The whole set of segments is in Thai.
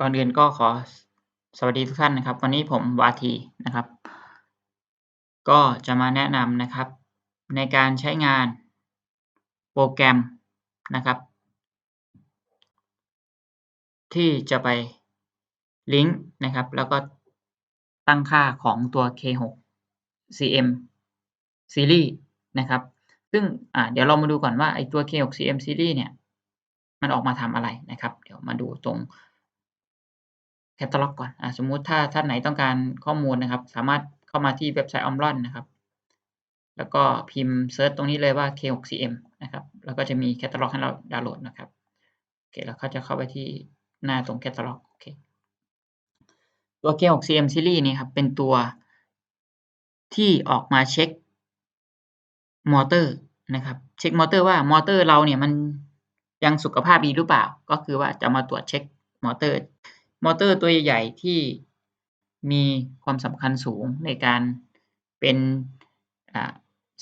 ก่อนอื่นก็ขอสวัสดีทุกท่านนะครับ วันนี้ผมวาทีนะครับ ก็จะมาแนะนำนะครับ ในการใช้งานโปรแกรมนะครับ ที่จะไปลิงก์นะครับ แล้วก็ตั้งค่าของตัว K6CM ซีรีส์นะครับ ซึ่งเดี๋ยวเรามาดูก่อนว่าไอ้ตัว K6CM ซีรีส์เนี่ย มันออกมาทำอะไรนะครับ เดี๋ยวมาดูตรง แคตตาล็อกก่อนอสมมุติถ้าท่านไหนต้องการข้อมูลนะครับ สามารถเข้ามาที่เว็บไซต์ Omron นะครับ แล้วก็พิมพ์เซิร์ชตรงนี้เลยว่า K6CM นะครับ แล้วก็จะมีแคตตาล็อกให้เราดาวน์โหลดนะครับ โอเค แล้วก็จะเข้าไปที่หน้าตรงแคตตาล็อก โอเค ตัว K6CM ซีรีส์นี้ครับ เป็นตัวที่ออกมาเช็กมอเตอร์นะครับ เช็กมอเตอร์ว่ามอเตอร์เราเนี่ยมันยังสุขภาพดีหรือเปล่า ก็คือว่าจะมาตรวจเช็กมอเตอร์ มอเตอร์ตัวใหญ่ๆที่มีความสำคัญสูงในการเป็น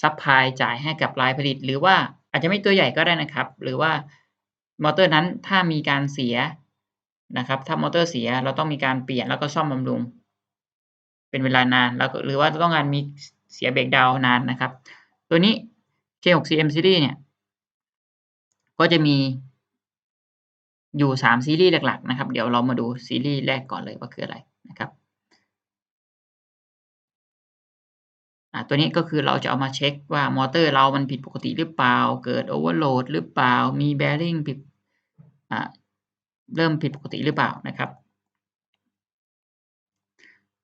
ซัปพลายจ่ายให้กับรายผลิต หรือว่าอาจจะไม่ตัวใหญ่ก็ได้นะครับ หรือว่ามอเตอร์นั้นถ้ามีการเสียนะครับ ถ้ามอเตอร์เสียเราต้องมีการเปลี่ยนแล้วก็ซ่อมบำรุง เป็นเวลานานแล้วก็หรือว่าต้องการมีเสียเบรกดาวนานนะครับ ตัวนี้ K6CM ซีรีส์เนี่ยก็จะมี อยู่ 3 ซีรีส์หลักๆนะครับเดี๋ยวเรามาดูซีรีส์แรกก่อนเลยว่าคืออะไรนะครับตัวนี้ก็คือเราจะเอามาเช็กว่ามอเตอร์เรามันผิดปกติหรือเปล่า เกิด Overload หลดหรือเปล่า มี Bearing ผิดเริ่มผิดปกติหรือเปล่านะครับ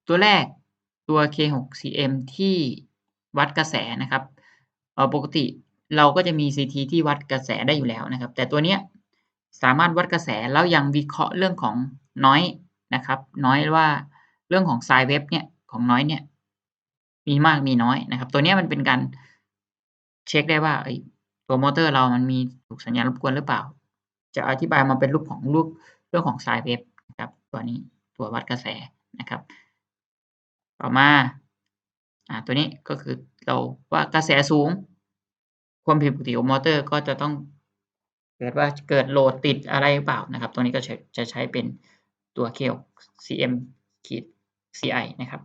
ตัวแรกตัว K6CM ที่วัดกระแสนะครับปกติเราก็จะมี CT ที่วัดกระแสได้อยู่แล้วนะครับ แต่ตัวเนี้ย สามารถวัดกระแสแล้วยังวิเคราะห์เรื่องของ Noise นะครับ Noise ว่าเรื่องของ Sine Wave เนี่ยของ Noise เนี่ย มีมากมีน้อยนะครับ ตัวนี้มันเป็นการเช็กได้ว่าเฮ้ตัวมอเตอร์เรามันมีถูกสัญญาณรบกวนหรือเปล่า จะอธิบายมาเป็นรูปของรูปเรื่องของ Sine Wave นะครับ ตัวนี้ตัววัดกระแสนะครับ ต่อมาอ่าตัวนี้ก็คือเราว่ากระแสสูง ความผิดปกติของมอเตอร์ก็จะต้อง เกิดว่าเกิดโหลดติดอะไรหรือเปล่านะครับตรงนี้ก็จะใช้เป็นตัว K6CM-CI นะครับ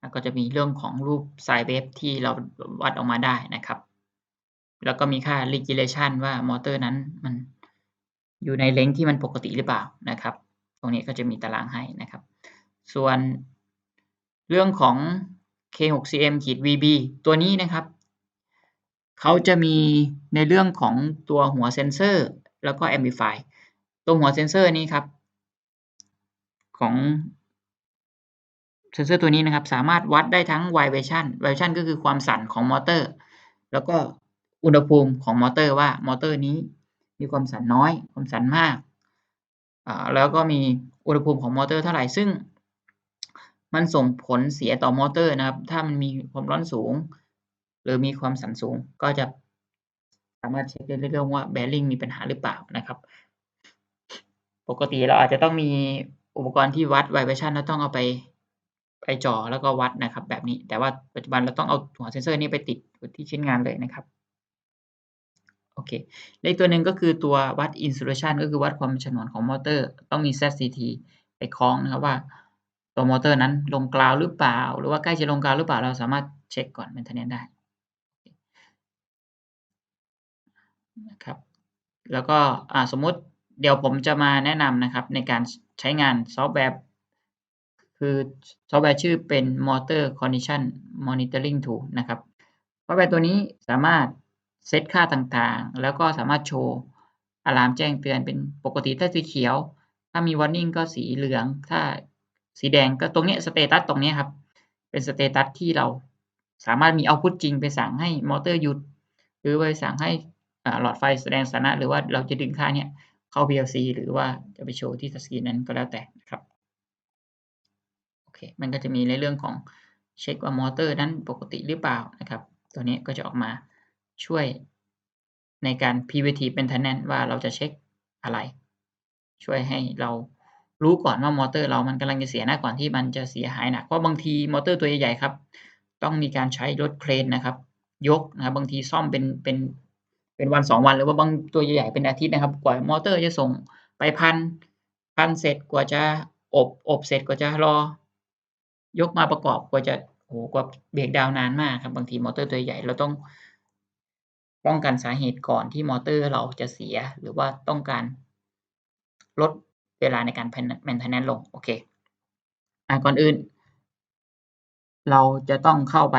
แล้วก็จะมีเรื่องของรูป Sine Wave ที่เราวัดออกมาได้นะครับ แล้วก็มีค่า Regulation ว่ามอเตอร์นั้นมันอยู่ใน length ที่มันปกติหรือเปล่านะครับ ตรงนี้ก็จะมีตารางให้นะครับ ส่วนเรื่องของ k6cm ขีด vb ตัวนี้นะครับ เขาจะมีในเรื่องของตัวหัวเซนเซอร์ แล้วก็แอมพลิฟายตัวหัวเซนเซอร์นี้ครับ ของเซนเซอร์ตัวนี้นะครับ สามารถวัดได้ทั้ง Vibration Vibration ก็คือความสั่นของมอเตอร์ แล้วก็อุณหภูมิของมอเตอร์ว่ามอเตอร์นี้มีความสั่นน้อย ความสั่นมากแล้วก็มีอุณหภูมิของมอเตอร์เท่าไหร่ซึ่ง มันส่งผลเสียต่อมอเตอร์นะครับ ถ้ามันมีความร้อนสูง หรือมีความสั่นสูงก็จะสามารถเช็กได้เรื่องว่า Bearing มีปัญหาหรือเปล่านะครับ ปกติเราอาจจะต้องมีอุปกรณ์ที่วัด Vibration แล้วต้องเอาไปไปจ่อแล้วก็วัดนะครับ แบบนี้แต่ว่าปัจจุบันเราต้องเอาหัวเซนเซอร์นี้ไปติดที่ชิ้นงานเลยนะครับโอเคและอีกตัวหนึ่งก็คือตัววัด Insulation ก็คือวัดความฉนวนของมอเตอร์ ต้องมี ZCT ไปคล้องนะครับว่าตัวมอเตอร์นั้นลงกราวหรือเปล่า หรือว่าใกล้จะลงกราวหรือเปล่าเราสามารถเช็กก่อน Maintenance ได้ นะครับ แล้วก็สมมุติเดี๋ยวผมจะมาแนะนำนะครับในการใช้งานซอฟต์แวร์คือซอฟต์แวร์ชื่อเป็น Motor Condition Monitoring Tool นะครับซอฟต์แวร์ตัวนี้สามารถเซตค่าต่างๆ แล้วก็สามารถโชว์อะลามแจ้งเตือนเป็นปกติถ้าสีเขียว ถ้ามี Warning ก็สีเหลือง ถ้าสีแดงก็ตรงนี้สเตตัสตรงนี้ครับ เป็นสเตตัสที่เราสามารถมีเอาต์พุตจริงไปสั่งให้มอเตอร์หยุด หรือไปสั่งให้ หลอดไฟแสดงสถานะ หรือว่าเราจะดึงค่าเนี้ยเข้า PLC หรือว่าจะไปโชว์ที่ทัชสกรีนนั้นก็แล้วแต่นะครับโอเคมันก็จะมีในเรื่องของเช็กว่ามอเตอร์นั้นปกติหรือเปล่านะครับ ตัวนี้ก็จะออกมาช่วยในการ Preventive Maintenance ว่าเราจะเช็กอะไร ช่วยให้เรารู้ก่อนว่ามอเตอร์เรามันกำลังจะเสียหนะก่อนที่มันจะเสียหายหนักเพราะบางทีมอเตอร์ตัวใหญ่ๆครับ ต้องมีการใช้รถเครนนะครับ ยกนะครับบางทีซ่อมเป็นเป็น เป็นวัน2วันหรือว่าบางตัวใหญ่ๆเป็นอาทิตย์นะครับ กว่ามอเตอร์จะส่งไปพันปั้นเสร็จกว่าจะอบอบเสร็จกว่าจะรอ ยกมาประกอบกว่าจะโอ้โฮกว่าเบรกดาวนานมากครับ บางทีมอเตอร์ตัวใหญ่เราต้องป้องกันสาเหตุก่อนที่มอเตอร์เราจะเสียหรือว่าต้องการลดเวลาในการแพน maintenance ลงโอเคอ่าก่อนอื่น เราจะต้องเข้าไป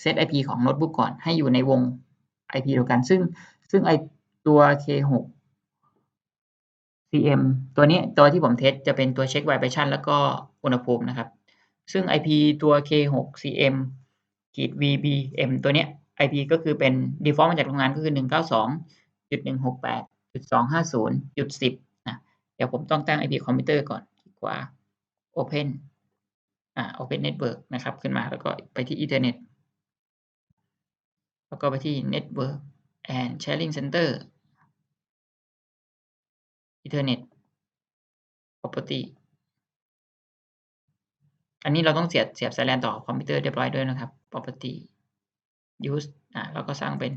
เซต IP ของโน้ตบุ๊กก่อนให้อยู่ในวง IP เดียวกัน ซึ่งซึ่งไอตัว K6 CM ตัวนี้ตัวที่ผมเทสต์จะเป็นตัวเช็ก vibration แล้วก็อุณหภูมินะครับ ซึ่ง IP ตัว K6 CM -VBM ตัวเนี้ย IP ก็คือเป็นดีฟอลต์มาจากโรงงานก็คือ 192.168.250.10นะเดี๋ยวผมต้องตั้ง IP คอมพิวเตอร์ก่อนดีกว่า Open อ่า Open Network นะครับ ขึ้นมาแล้วก็ไปที่อินเทอร์เน็ต แล้วก็ไปที่ Network and Sharing Center อินเทอร์เน็ต Property อันนี้เราต้องเสียบเสียบ SAN ต่อคอมพิวเตอร์เรียบร้อยด้วยนะครับ Property Use อ่าเราก็สร้างเป็น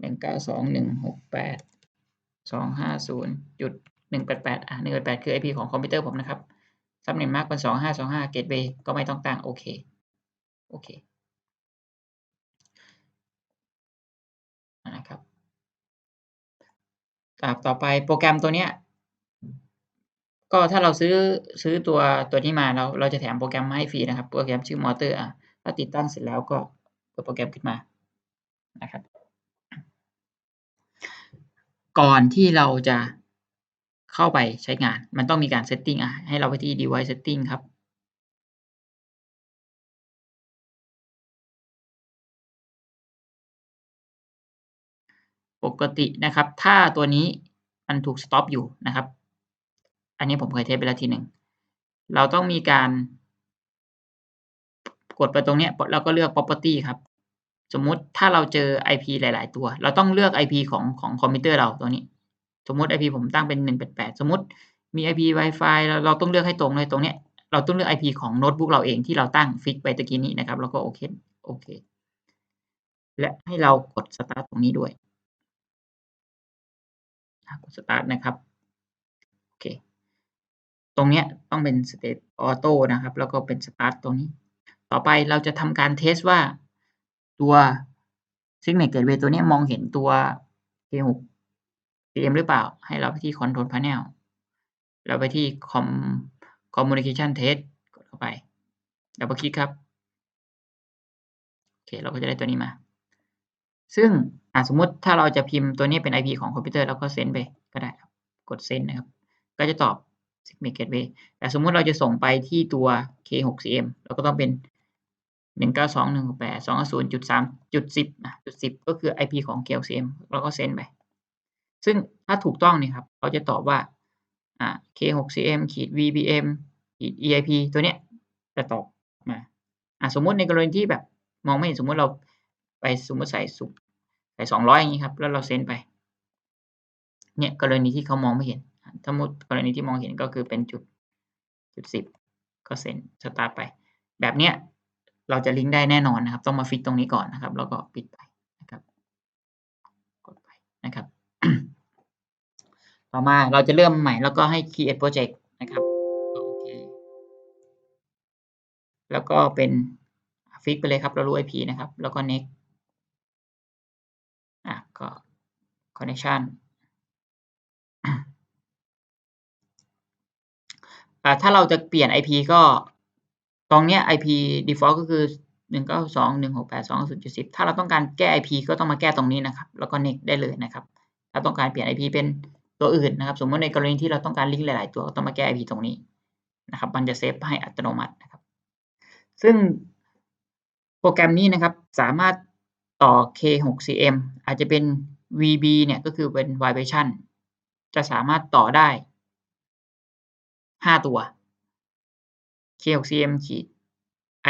192.168.250.188 อ่า188 คือ IP ของคอมพิวเตอร์ผมนะครับ Subnet Mask เป็น 2525 Gateway ก็ไม่ต้องตั้งโอเค โอเค นะครับต่อไปโปรแกรมตัวเนี้ยก็ถ้าเราซื้อซื้อตัวตัวนี้มาเราเราจะแถมโปรแกรมมาให้ฟรีนะครับ โปรแกรมชื่อ Mortar อ่าถ้าติดตั้งเสร็จแล้วก็เปิดโปรแกรมขึ้นมานะครับ ก่อนที่เราจะเข้าไปใช้งาน มันต้องมีการ setting อ่าให้เราไปที่ device setting ครับ ปกตินะครับ ถ้าตัวนี้มันถูกสต็อปอยู่นะครับ อันนี้ผมเคยเทสไปแล้วทีหนึ่ง เราต้องมีการกดไปตรงนี้ยแล้วก็เลือก property ครับ สมมุติถ้าเราเจอ IP หลาย ๆ ตัว เราต้องเลือก IP ของของคอมพิวเตอร์เราตัวนี้ สมมุติ IP ผมตั้งเป็น 188 สมมุติมี IP วายฟายเราเราต้องเลือกให้ตรงเลยตรงนี้เราต้องเลือก IP ของโน้ตบุ๊กเราเองที่เราตั้งฟิกไปตะกี้นี้นะครับ แล้วก็โอเคโอเค และให้เรากดสตาร์ตตรงนี้ด้วย กดสตาร์ตนะครับโอเคตรงเนี้ยต้องเป็น State Auto นะครับ แล้วก็เป็นสตาร์ตตรงนี้ ต่อไปเราจะทำการเทสต์ว่าตัว Signet Gateway ตัวเนี้ยมองเห็นตัว K6 CM หรือเปล่า ให้เราไปที่ Control Panel แล้วไปที่ Com Communication Test กดเข้าไปดับเบิลคลิกครับ โอเค เราก็จะได้ตัวนี้มา ซึ่ง สมมติถ้าเราจะพิมพ์ตัวนี้เป็น IP ของคอมพิวเตอร์เราก็เซ็นด์ไปก็ได้ครับกดเซ็นด์นะครับ ก็จะตอบ Signet Gateway แต่สมมติเราจะส่งไปที่ตัว K6 CM เราก็ต้องเป็น 192.168.250.3.10นะ .10 ก็คือ IP ของ K6 CM เราก็เซ็นด์ไป ซึ่งถ้าถูกต้องเนี่ยครับเขาจะตอบว่าอ่า K6 CM -VBM ขีด -EIP ตัวเนี้ยจะตอบมา สมมติในกรณีที่แบบมองไม่เห็นสมมติเราไปสมมติใส่สุ ใส่200อยอย่างงี้ครับ แล้วเราเซ็นไป เนี่ยกรณีที่เขามองไม่เห็นสมมุติกรณีที่มองเห็นก็คือเป็นจุดจุด10ก็เซ็นสตาร์ไป แบบเนี้ยเราจะลิงก์ได้แน่นอนนะครับ ต้องมาฟิกตรงนี้ก่อนนะครับ แล้วก็ปิดไปนะครับ กดไปนะครับ ต่อมาเราจะเริ่มใหม่แล้วก็ให้ create project นะครับโอเคแล้วก็เป็นฟิกไปเลยครับ เรารู้ IP นะครับ แล้วก็ next ก็ connection อ่ถ้าเราจะเปลี่ยน IP ก็ตรงเนี้ย IP default ก็คือ 192.168.2.10 ถ้าเราต้องการแก้ IP ก็ต้องมาแก้ตรงนี้นะครับ แล้วก็ next ได้เลยนะครับ ถ้าต้องการเปลี่ยน IP เป็นตัวอื่นนะครับ สมมติในกรณีที่เราต้องการลิงก์หลาย ๆ ตัวก็ต้องมาแก้ IP ตรงนี้นะครับ มันจะเซฟให้อัตโนมัตินะครับ ซึ่งโปรแกรมนี้นะครับ สามารถ ต่อ K6 CM อาจจะเป็น VB เนี่ยก็คือเป็น vibration จะสามารถต่อได้ 5 ตัว K6 CM ขีด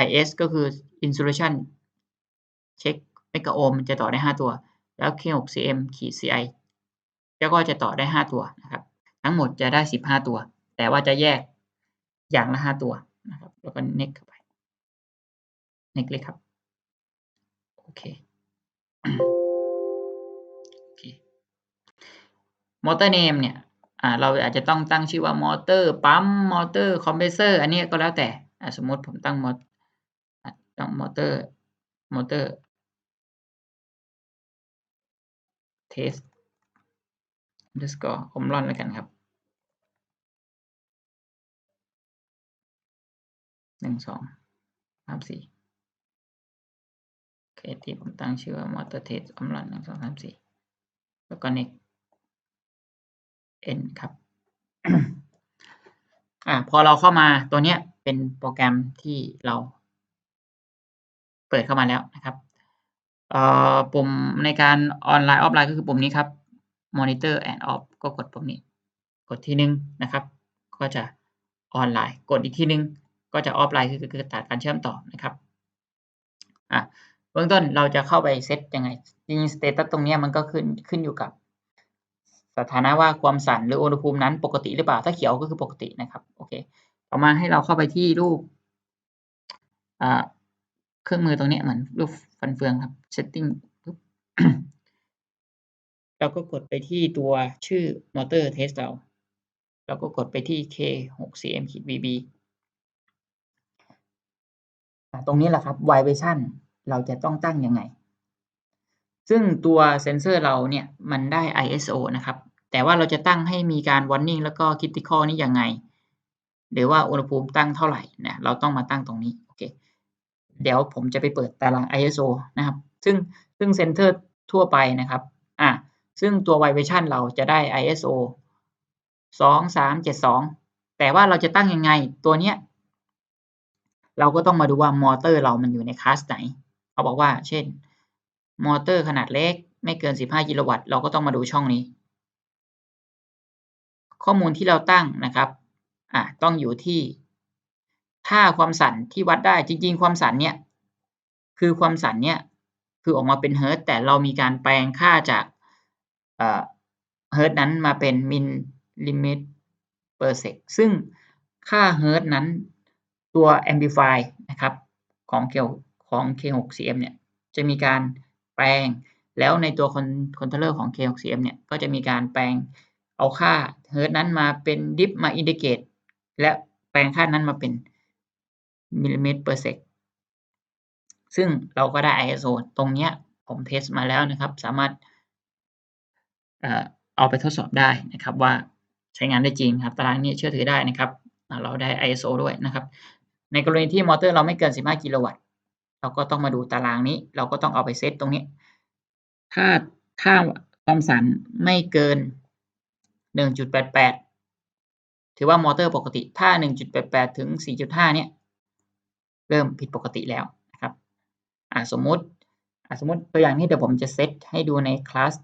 -IS ก็คือ Insulation Check Mega Ohm จะต่อได้ 5 ตัว แล้ว K6 CM -CI แล้วก็จะต่อได้ 5 ตัวนะครับ ทั้งหมดจะได้ 15 ตัว แต่ว่าจะแยกอย่างละ 5 ตัวนะครับ แล้วก็ next เข้าไป next เลยครับ โอเค โอเค motor name เนี่ยเราอาจจะต้องตั้งชื่อว่ามอเตอร์ปั๊มมอเตอร์คอมเพรสเซอร์อันนี้ก็แล้วแต่สมมติผมตั้งมอตั้งมอเตอร์มอเตอร์ test underscore ผมรันแล้วกันครับหนึ่งสองสามสี่ โอเคที่ผมตั้งชื่อว่า motor test ผมรันหนึ่งสองสามสี่แล้วก็ next n ครับอ่าพอเราเข้ามาตัวเนี้ยเป็นโปรแกรมที่เรา เปิดเข้ามาแล้วนะครับเอ่อปุ่มในการออนไลน์ออฟไลน์ก็คือปุ่มนี้ครับ monitor and off ก็กดปุ่มนี้ กดทีหนึ่งนะครับ ก็จะออนไลน์ กดอีกทีหนึ่งก็จะออฟไลน์คือคือตัดการเชื่อมต่อนะครับอ่า เบื้องต้นเราจะเข้าไปเซตยังไงจริงสเตตัสตรงนี้มันก็ขึ้นขึ้นอยู่กับ สถานะว่าความสั่นหรืออุณหภูมินั้นปกติหรือเปล่าถ้าเขียวก็คือปกตินะครับโอเคต่อมาให้เราเข้าไปที่รูปเครื่องมือตรงนี้เหมือนรูปฟันเฟืองครับ setting เราก็กดไปที่ตัวชื่อ motor test เรา เราก็กดไปที่ K6CM-VB ตรงนี้แหละครับ vibration เราจะต้องตั้งยังไง ซึ่งตัวเซนเซอร์เราเนี่ยมันได้ ISO นะครับ แต่ว่าเราจะตั้งให้มีการ warning แล้วก็ critical นี่ยังไง หรือว่าอุณหภูมิตั้งเท่าไหร่นะเราต้องมาตั้งตรงนี้โอเคเดี๋ยวผมจะไปเปิดตาราง ISO นะครับ ซึ่งซึ่งเซนเซอร์ทั่วไปนะครับอ่าซึ่งตัว vibration เราจะได้ ISO 2372 แต่ว่าเราจะตั้งยังไงตัวเนี้ยเราก็ต้องมาดูว่ามอเตอร์เรามันอยู่ในคลาสไหน เขาบอกว่า เช่น มอเตอร์ขนาดเล็ก ไม่เกิน 15 กิโลวัตต์ เราก็ต้องมาดูช่องนี้ ข้อมูลที่เราตั้งนะครับอ่าต้องอยู่ที่ถ้าความสั่นที่วัดได้จริง ๆ ความสั่นเนี่ยคือความสั่นเนี่ยคือออกมาเป็นเฮิร์ตแต่เรามีการแปลงค่าจากเฮิร์ตนั้นมาเป็นมิลลิเมตร per sec ซึ่งค่าเฮิร์ตนั้นตัว amplify นะครับของ K ของ K6CM เนี่ยจะมีการแปลง แล้วในตัวคอนโทรลเลอร์ของ K6CM เนี่ยก็จะมีการแปลงเอาค่าเฮิร์ตนั้นมาเป็นดิฟมา indicate และแปลงค่านั้นมาเป็นมิลลิเมตร per sec ซึ่งเราก็ได้ ISO ตรงเนี้ยผมเทสต์มาแล้วนะครับ สามารถเออเอาไปทดสอบได้นะครับว่าใช้งานได้จริงครับ ตารางนี้เชื่อถือได้นะครับ เราได้ ISO ด้วยนะครับ ในกรณีที่มอเตอร์เราไม่เกิน 15 กิโลวัตต์ เราก็ต้องมาดูตารางนี้ เราก็ต้องเอาไปเซตตรงนี้ ถ้าถ้าความสั่นไม่เกิน 1.88 ถือว่ามอเตอร์ปกติ ถ้า 1.88 ถึง 4.5 เนี่ย เริ่มผิดปกติแล้วนะครับอ่าสมมุติอ่าสมมติตัวอย่างนี้เดี๋ยวผมจะเซตให้ดูในคลาส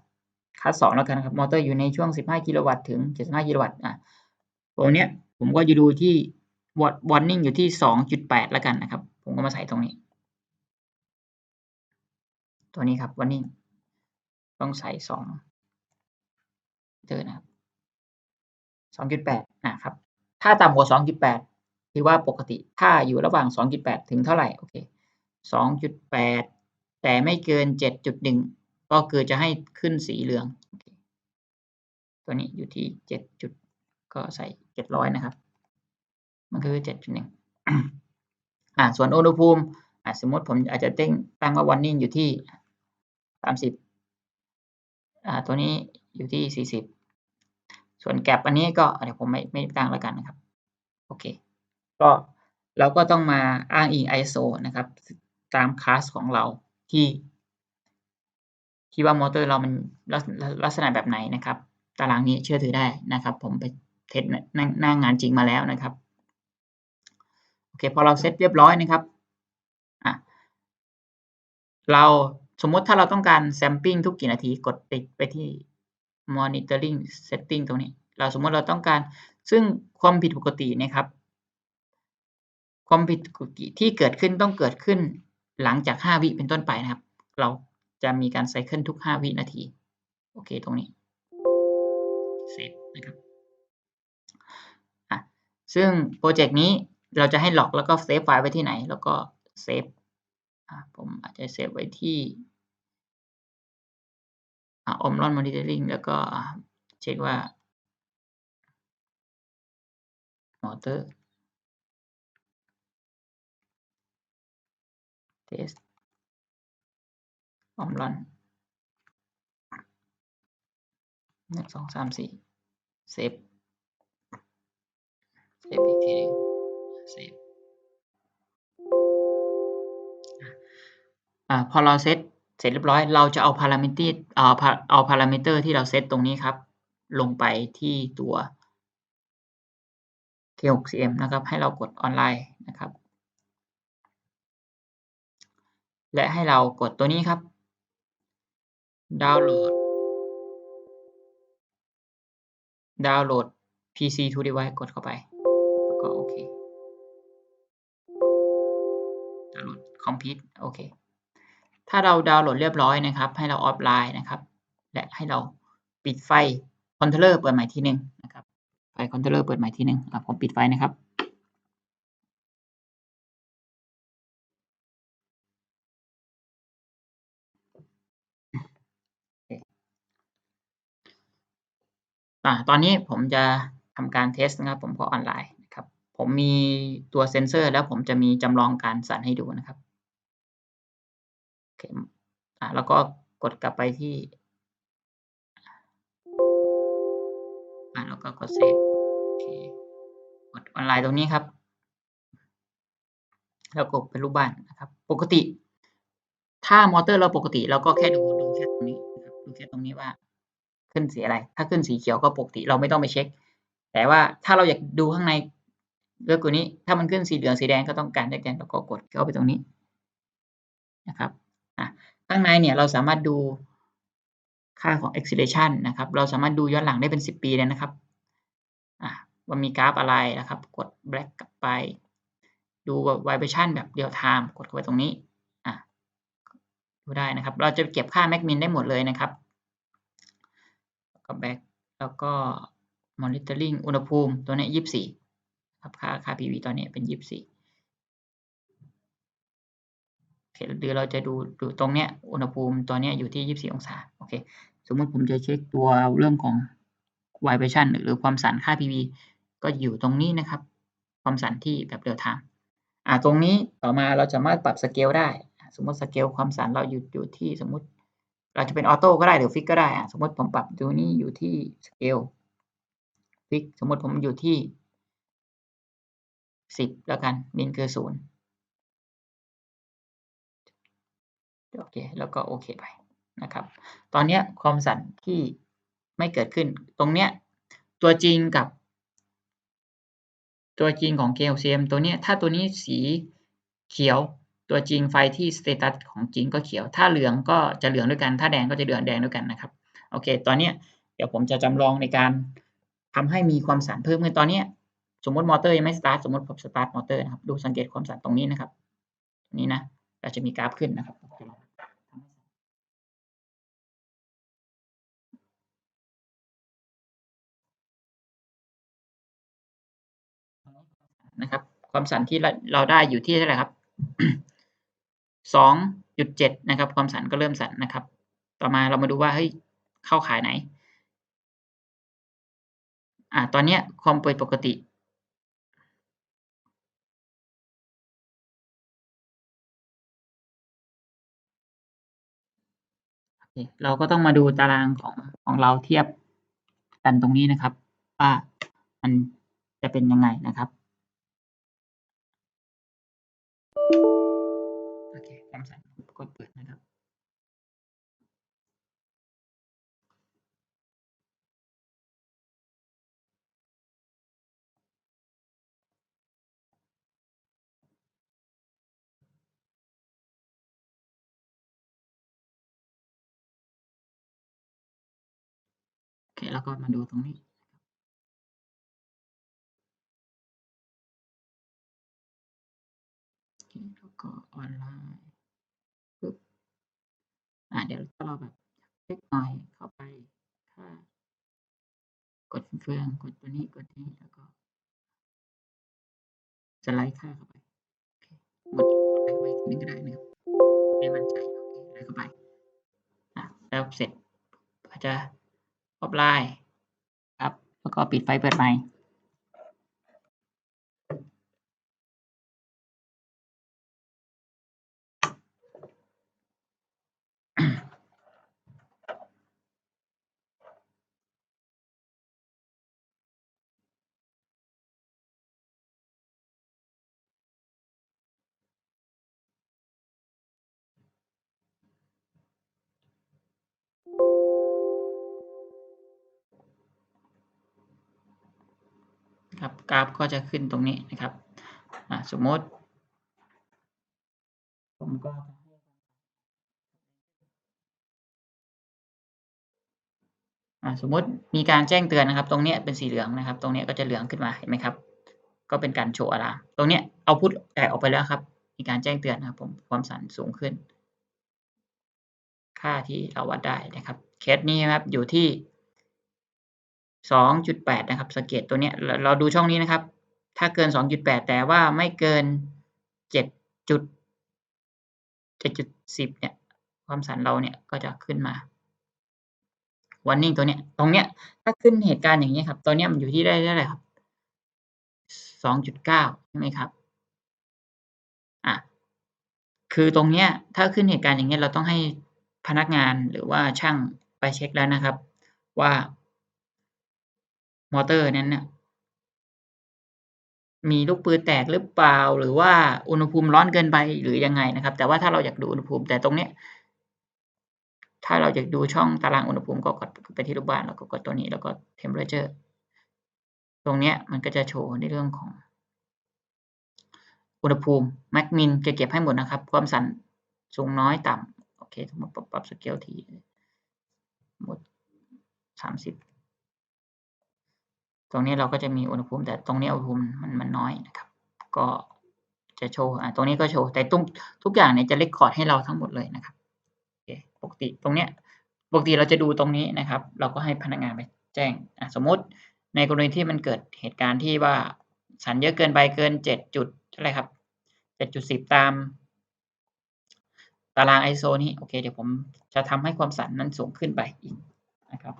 คลาส2แล้วกันนะครับ มอเตอร์อยู่ในช่วง 15 กิโลวัตต์ถึง 75 กิโลวัตต์อ่าตัวเนี้ยผมก็จะดูที่วอ warning อยู่ที่ 2.8 แล้วกันนะครับ ผมก็มาใส่ตรงนี้ ตัวนี้ครับ warning ต้องใส่2เจอนะครับ2.8อ่าครับ ถ้าต่ำกว่า2.8ถือว่าปกติ ถ้าอยู่ระหว่าง2.8ถึงเท่าไหร่โอเค2.8แปดแต่ไม่เกิน7.1ก็คือจะให้ขึ้นสีเหลืองโอเคตัวนี้อยู่ที่7จุดก็ใส่700นะครับ มันคือ7.1อ่าส่วนอุณหภูมิอ่าสมมติผมอาจจะต้งตั้งว่า warning อยู่ที่ 30อ่าตัวนี้อยู่ที่40ส่วน gap อันนี้ก็เดี๋ยวผมไม่ไม่ตั้งแล้วกันนะครับโอเคก็เราก็ต้องมาอ้างอิง ISO นะครับตามคลาสของเราที่ที่ว่ามอเตอร์เรามันลักษณะแบบไหนนะครับ ตารางนี้เชื่อถือได้นะครับ ผมไปเทสต์หน้าหน้างานจริงมาแล้วนะครับโอเคพอเราเซตเรียบร้อยนะครับอ่าเรา สมมติถ้าเราต้องการ sampling ทุกกี่นาทีกดติ๊กไปที่ monitoring setting ตรงนี้ เราสมมติเราต้องการซึ่งความผิดปกตินะครับ ความผิดปกติที่เกิดขึ้นต้องเกิดขึ้นหลังจาก 5 วิเป็นต้นไปนะครับ เราจะมีการไซเกิลทุก 5 วินาที โอเคตรงนี้เซฟนะครับอ่าซึ่งพรเจกต์นี้เราจะให้ล็อกแล้วก็เซฟไฟล์ไว้ที่ไหน แล้วก็เซฟ ผมอาจจะเซฟไว้ที่อ่า Omron monitoring แล้วก็เช็กว่า motor test ออมรันหนึ่งสองสามสี่เซฟเซฟอีกทีเซฟ อ่าพอเราเซตเสร็จเรียบร้อย เราจะเอาพารามิเตอร์เอ่อเอาพารามิเตอร์ที่เราเซตตรงนี้ครับ ลงไปที่ตัว K6CM นะครับ ให้เรากดออนไลน์นะครับ และให้เรากดตัวนี้ครับ ดาวน์โหลด ดาวน์โหลด PC to device กดเข้าไป แล้วก็โอเค ดาวน์โหลด complete โอเค ถ้าเราดาวน์โหลดเรียบร้อยนะครับ ให้เราออฟไลน์นะครับ และให้เราปิดไฟคอนโทรลเลอร์เปิดใหม่ทีหนึ่งนะครับ ไฟคอนโทรลเลอร์เปิดใหม่ทีหนึ่งผมปิดไฟนะครับตอนนี้ผมจะทำการเทสนะครับ ผมก็ออนไลน์นะครับ ผมมีตัวเซนเซอร์ แล้วผมจะมีจำลองการสั่นให้ดูนะครับ โอเคอ่าแล้วก็กดกลับไปที่อ่าแล้วก็กดเซฟโอเคกดออนไลน์ตรงนี้ครับ แล้วกดเป็นรูปบ้านนะครับ ปกติ ถ้ามอเตอร์เราปกติเราก็แค่ดูดูแค่ตรงนี้ดูแค่ตรงนี้ว่า ขึ้นสีอะไร ถ้าขึ้นสีเขียวก็ปกติเราไม่ต้องไปเช็ค แต่ว่าถ้าเราอยากดูข้างในเยอกว่านี้ ถ้ามันขึ้นสีเหลืองสีแดงก็ต้องการได้กันเราก็กดเข้าไปตรงนี้นะครับ ข้างในเนี่ยเราสามารถดูค่าของ acceleration นะครับ เราสามารถดูย้อนหลังได้เป็น 10 ปีเลยนะครับอะว่ามีกราฟอะไรนะครับ กด black กลับไป ดู vibration แบบ real time กดเข้าไปตรงนี้อะดูได้นะครับ เราจะเก็บค่า max min ได้หมดเลยนะครับก็ back แล้วก็ monitoring อุณหภูมิตัวนี้ 24ครับค่าค่า PV ตอนนี้เป็น 24 เคหรือเราจะดูดูตรงเนี้ยอุณหภูมิตัวเนี้ยอยู่ที่ 24 องศาโอเคสมมติผมจะเช็คตัวเรื่องของ vibration หรือความสั่นค่า PV ก็อยู่ตรงนี้นะครับ ความสั่นที่แบบเรียลไทม์อ่าตรงนี้ต่อมาเราจะมาปรับสเกลได้ สมมติสเกลความสั่นเราอยู่อยู่ที่สมมติ เราจะเป็นออโต้ก็ได้หรือฟิกก็ได้อะสมมติผมปรับตัวนี้อยู่ที่สเกลฟิกสมมติผมอยู่ที่ 10 แล้วกันมินคือศูนย์ โอเค แล้วก็โอเคไปนะครับ ตอนนี้ความสั่นที่ไม่เกิดขึ้น ตรงเนี้ยตัวจริงกับ ตัวจริงของ KLCM ตัวเนี้ยถ้าตัวนี้สีเขียวตัวจริงไฟที่สเตตัสของจริงก็เขียว ถ้าเหลืองก็จะเหลืองด้วยกัน ถ้าแดงก็จะเหลืองแดงด้วยกันนะครับ โอเค ตอนนี้เดี๋ยวผมจะจำลองในการทำให้มีความสั่นเพิ่มขึ้นตอนนี้สมมติมอเตอร์ยังไม่สตาร์ทสมมติผมสตาร์ทมอเตอร์นะครับ ดูสังเกตความสั่นตรงนี้นะครับ ตรงนี้นะเราจะมีกราฟขึ้นนะครับ นะครับ ความสั่นที่เราได้อยู่ที่เท่าไหร่ครับสองจุดเจ็ดนะครับ ความสั่นก็เริ่มสั่นนะครับ ต่อมาเรามาดูว่าเฮ้ยเข้าขายไหน อ่าตอนเนี้ยความเป็นปกติ เราก็ต้องมาดูตารางของของเราเทียบกันตรงนี้นะครับ ว่ามันจะเป็นยังไงนะครับ โอเคความสั่นกดเปิดนะครับ โอเค แล้วก็มาดูตรงนี้ แล้วก็ออนไลน์ปึ๊บอ่าเดี๋ยวถ้าเราแบบเช็คหน่อยเข้าไปค่ากดเครื่องกดตัวนี้กดนี้แล้วก็สไลด์ค่าเข้าไปโอเคหมดไลด์ไว้ทีนึงก็ได้นะครับให้มั่นใจโอเคไล่เข้าไปอะแล้วเสร็จก็จะออฟไลน์ครับแล้วก็ปิดไฟเปิดใหม่ รับกราฟก็จะขึ้นตรงนี้นะครับสมมติ ผมก็สมมติมีการแจ้งเตือนนะครับ ตรงนี้เป็นสีเหลืองนะครับ ตรงนี้ก็จะเหลืองขึ้นมาเห็นไหมครับ ก็เป็นการโชว์อะลามตรงนี้เอาพุทแตกออกไปแล้วครับ มีการแจ้งเตือนนะครับ ผมความสั่นสูงขึ้น ค่าที่เราวัดได้นะครับ เคสนี้ครับอยู่ที่ สองจุดแปดนะครับสังเกตตัวนี้เราดูช่องนี้นะครับ ถ้าเกินสองจุดแปดแต่ว่าไม่เกินเจ็ดจุดเจ็ดจุดสิบเนี่ย ความสั่นเราเนี่ยก็จะขึ้นมาวันนิ่งตัวเนี้ย ตรงเนี้ย ถ้าขึ้นเหตุการณ์อย่างนี้ครับ ตัวเนี้ยมันอยู่ที่ได้เท่าไหร่ครับสองจุดเก้าใช่ไหมครับ อะ คือตรงเนี้ย ถ้าขึ้นเหตุการณ์อย่างเงี้ยเราต้องให้พนักงานหรือว่าช่างไปเช็คแล้วนะครับ ว่า มอเตอร์นั้นเนี่ยมีลูกปืนแตกหรือเปล่า หรือว่าอุณหภูมิร้อนเกินไปหรือยังไงนะครับ แต่ว่าถ้าเราอยากดูอุณหภูมิ แต่ตรงเนี้ยถ้าเราอยากดูช่องตารางอุณหภูมิก็กดไปที่รูปบ้านแล้วก็กดตัวนี้แล้วก็ temperature ตรงเนี้ยมันก็จะโชว์ในเรื่องของ อุณหภูมิแม็กมินเก็บให้หมดนะครับ ความสั่นสูงน้อยต่ำโอเคสมมติปรับสเกลทีหมดสามสิบ ตรงนี้เราก็จะมีอุณหภูมิ แต่ตรงนี้อุณหภูมิมันมันน้อยนะครับ ก็จะโชว์อ่าตรงนี้ก็โชว์ แต่ตุ้งทุกอย่างเนี่ยจะเลคคอร์ดให้เราทั้งหมดเลยนะครับโอเคปกติตรงเนี้ยปกติเราจะดูตรงนี้นะครับ เราก็ให้พนักงานไปแจ้งอ่าสมมติในกรณีที่มันเกิดเหตุการณ์ที่ว่าสันเยอะเกินไปเกินเจ็ดจุดอะไรครับเจ็ดจุดสิบตาม ตารางไอโซนี้โอเคเดี๋ยวผมจะทำให้ความสันนั้นสูงขึ้นไปอีกนะครับ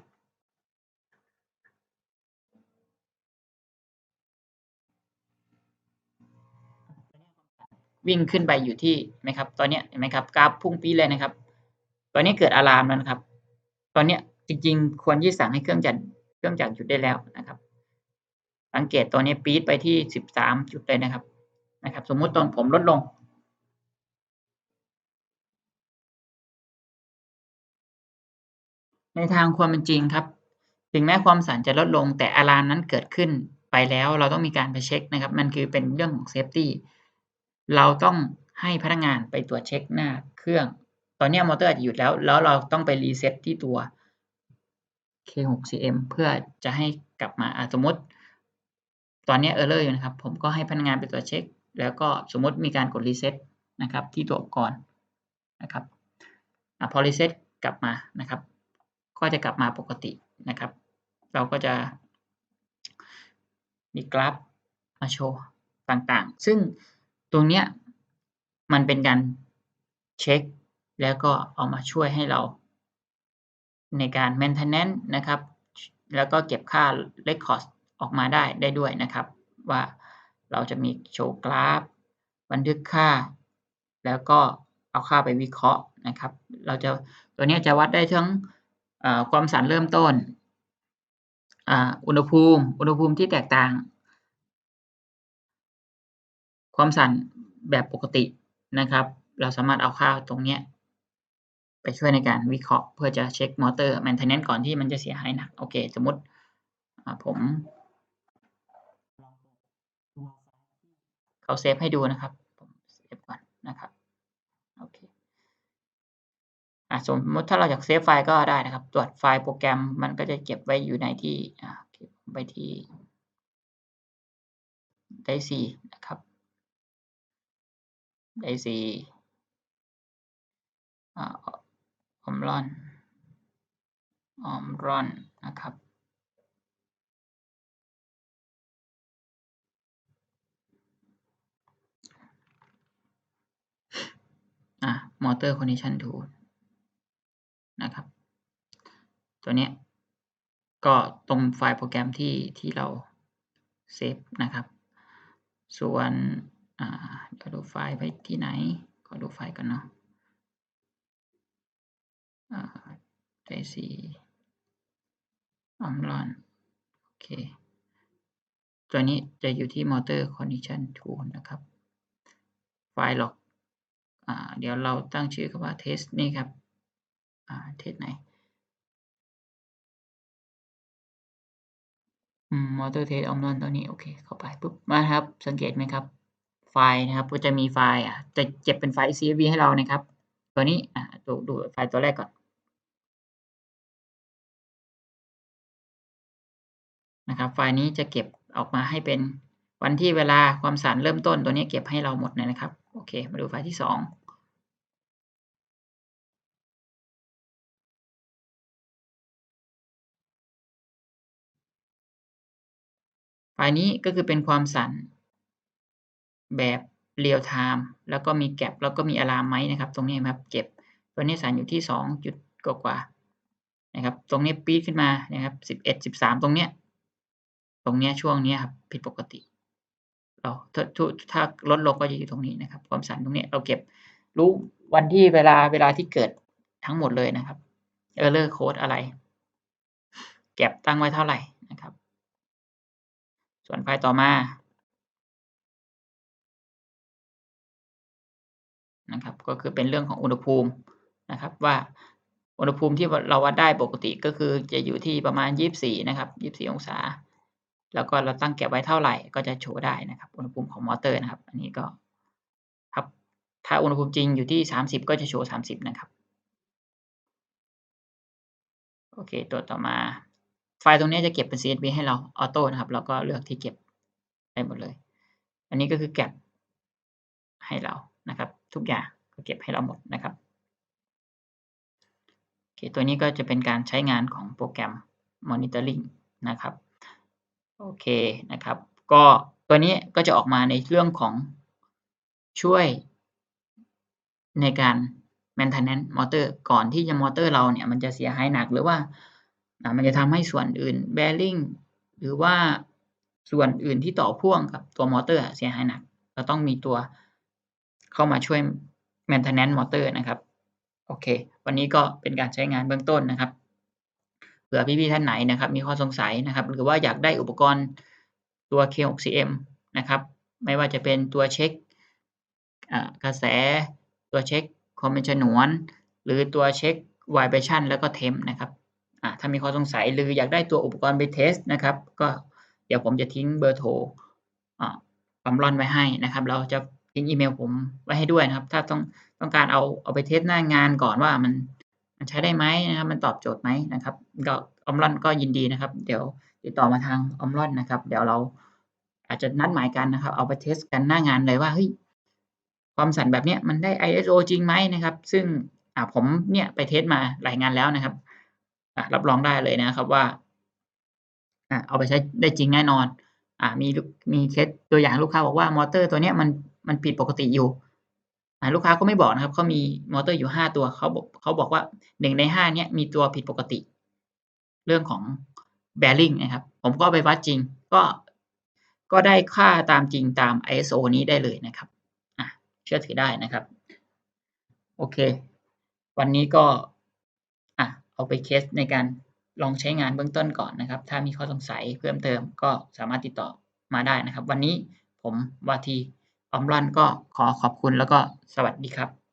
วิ่งขึ้นไปอยู่ที่ไหมครับ ตอนนี้เห็นไหมครับกราฟพุ่งปีเลยนะครับ ตอนนี้เกิดอะลามแล้วนะครับ ตอนนี้จริงๆ ควรที่สั่งให้เครื่องจักรเครื่องจักรหยุดได้แล้วนะครับ สังเกตตัวนี้ปีดไปที่สิบสามจุดเลยนะครับ นะครับ สมมุติตอนผมลดลงในทางความเป็นจริงครับ ถึงแม้ความสั่นจะลดลงแต่อะลามนั้นเกิดขึ้นไปแล้วเราต้องมีการไปเช็คนะครับ มันคือเป็นเรื่องของเซฟตี้ เราต้องให้พนักงานไปตรวจเช็คหน้าเครื่อง ตอนนี้มอเตอร์อาจจะหยุดแล้ว แล้วเราต้องไปรีเซ็ตที่ตัว K6CM เพื่อจะให้กลับมาสมมติ ตอนนี้เออร์เลอร์อยู่นะครับ ผมก็ให้พนักงานไปตรวจเช็ค แล้วก็สมมติมีการกดรีเซ็ตนะครับ ที่ตัวอุปกรณ์นะครับอพอรีเซ็ตกลับมานะครับ ก็จะกลับมาปกตินะครับ เราก็จะ มีกราฟมาโชว์ต่างๆ ซึ่ง ตรงเนี้ยมันเป็นการเช็ค แล้วก็เอามาช่วยให้เรา ในการ maintenance นะครับ แล้วก็เก็บค่า record ออกมาได้ได้ด้วยนะครับ ว่าเราจะมีโชว์กราฟ บันทึกค่า แล้วก็เอาค่าไปวิเคราะห์นะครับ เราจะตัวนี้จะวัดได้ทั้งความสั่นเริ่มต้น อุณหภูมิ อุณหภูมิที่แตกต่าง ความสั่นแบบปกตินะครับ เราสามารถเอาค่าตรงนี้ไปช่วยในการวิเคราะห์เพื่อจะเช็คมอเตอร์แมนเทนเนนก่อนที่มันจะเสียหายหนักโอเค สมมติผมเขาเซฟให้ดูนะครับ ผมเซฟก่อนนะครับโอเคอสมมติถ้าเราอยากเซฟไฟล์ก็ได้นะครับ ตรวจไฟล์โปรแกรมมันก็จะเก็บไว้อยู่ในที่เก็บไว้ที่ได้สี่นะครับ ได้สี่ออมรอนออมรอนนะครับ อะมอเตอร์คอนดิชันทูนะครับ ตัวนี้ก็ตรงไฟล์โปรแกรมที่ที่เราเซฟนะครับ ส่วน อ่าเดี๋ยวดูไฟล์ไปที่ไหน ขอดูไฟล์กันเนาะอ่าไดซีอัมรอน โอเค ตัวนี้จะอยู่ที่ motor condition tool นะครับ ไฟล์ล็อกอ่าเดี๋ยวเราตั้งชื่อคำว่า test นี่ครับอ่า test ไหนอืม Motor Test Omron ตัวนี้ โอเค เข้าไปปุ๊บ มาครับ สังเกตไหมครับ ไฟล์นะครับก็จะมีไฟล์อ่าจะเก็บเป็นไฟล์ CSV ให้เรานะครับ ตัวนี้อ่าดูดูไฟล์ตัวแรกก่อนนะครับ ไฟล์นี้จะเก็บออกมาให้เป็นวันที่เวลาความสั่นเริ่มต้นตัวนี้เก็บให้เราหมดเลยนะครับ โอเค มาดูไฟล์ที่ 2ไฟล์นี้ก็คือเป็นความสั่น แบบ real time แล้วก็มี gap แล้วก็มีอะลามไหมนะครับ ตรงนี้ครับเก็บตัวนี้สั่นอยู่ที่ 2 จุดกว่าๆนะครับ ตรงนี้ปี๊ดขึ้นมานะครับ11 13 ตรงเนี้ยตรงเนี้ยช่วงเนี้ยครับผิดปกติ เราถ้าถ้าลดลงก็จะอยู่ตรงนี้นะครับ ความสั่นตรงเนี้ยเราเก็บรู้วันที่เวลาเวลาที่เกิดทั้งหมดเลยนะครับ Error code อะไร gap ตั้งไว้เท่าไหร่นะครับ ส่วนไฟล์ต่อมา นะครับ ก็คือเป็นเรื่องของอุณหภูมินะครับ ว่าอุณหภูมิที่เราวัดได้ปกติก็คือจะอยู่ที่ประมาณ 24 นะครับ 24 องศา แล้วก็เราตั้ง gap ไว้เท่าไหร่ ก็จะโชว์ได้นะครับ อุณหภูมิของมอเตอร์นะครับ อันนี้ก็ครับถ้าอุณหภูมิจริงอยู่ที่ 30 ก็จะโชว์ 30 นะครับโอเค ตัวต่อมา ไฟล์ตรงนี้จะเก็บเป็น CSV ให้เราออโต้นะครับ เราก็เลือกที่เก็บได้หมดเลย อันนี้ก็คือ gap ให้เรานะครับ ทุกอย่างก็เก็บให้เราหมดนะครับโอเคตัวนี้ก็จะเป็นการใช้งานของโปรแกรม Monitoring นะครับโอเคนะครับ ก็ตัวนี้ก็จะออกมาในเรื่องของช่วยในการ Maintenance มอเตอร์ก่อนที่จะมอเตอร์เราเนี่ยมันจะเสียหายหนักหรือว่ามันจะทำให้ส่วนอื่น Bearing หรือว่าส่วนอื่นที่ต่อพ่วงกับตัวมอเตอร์เสียหายหนัก เราต้องมีตัว เข้ามาช่วย Maintenance มอเตอร์นะครับ โอเค วันนี้ก็เป็นการใช้งานเบื้องต้นนะครับ เผื่อพี่ๆท่านไหนนะครับ มีข้อสงสัยนะครับ หรือว่าอยากได้อุปกรณ์ตัว K6CM นะครับ ไม่ว่าจะเป็นตัวเช็กอ่ากระแส ตัวเช็กความเป็นฉนวน หรือตัวเช็ก Vibration แล้วก็ Temp นะครับอ่าถ้ามีข้อสงสัยหรืออยากได้ตัวอุปกรณ์ไปเทสนะครับ ก็เดี๋ยวผมจะทิ้งเบอร์โทรอ่า Omron ไว้ให้นะครับแล้วจะ ทิ้งอีเมลผมไว้ให้ด้วยนะครับ ถ้าต้องต้องการเอาเอาไปเทสหน้างานก่อนว่ามันมันใช้ได้ไหมนะครับ มันตอบโจทย์ไหมนะครับก็ Omron ก็ยินดีนะครับ เดี๋ยวติดต่อมาทาง Omron นะครับ เดี๋ยวเราอาจจะนัดหมายกันนะครับ เอาไปเทสกันหน้างานเลยว่าเฮ้ยความสั่นแบบเนี้ยมันได้ ISO จริงไหมนะครับ ซึ่งอ่าผมเนี่ยไปเทสมาหลายงานแล้วนะครับอ่ารับรองได้เลยนะครับว่าอ่าเอาไปใช้ได้จริงแน่นอนอ่ามีมีเคสตัวอย่างลูกค้าบอกว่ามอเตอร์ตัวเนี้ยมัน มันผิดปกติอยู่ลูกค้าก็ไม่บอกนะครับเขามีมอเตอร์อยู่ 5 ตัวเขาบอกเขาบอกว่า 1 ใน 5 เนี้ยมีตัวผิดปกติ เรื่องของ Bearing นะครับ ผมก็ไปวัดจริง ก็ก็ได้ค่าตามจริงตาม ISO นี้ได้เลยนะครับเชื่อถือได้นะครับ โอเค วันนี้ก็อ่าเอาไปเทสในการลองใช้งานเบื้องต้นก่อนนะครับ ถ้ามีข้อสงสัยเพิ่มเติมก็สามารถติดต่อมาได้นะครับ วันนี้ผมวาที อมรอนก็ขอขอบคุณแล้วก็สวัสดีครับ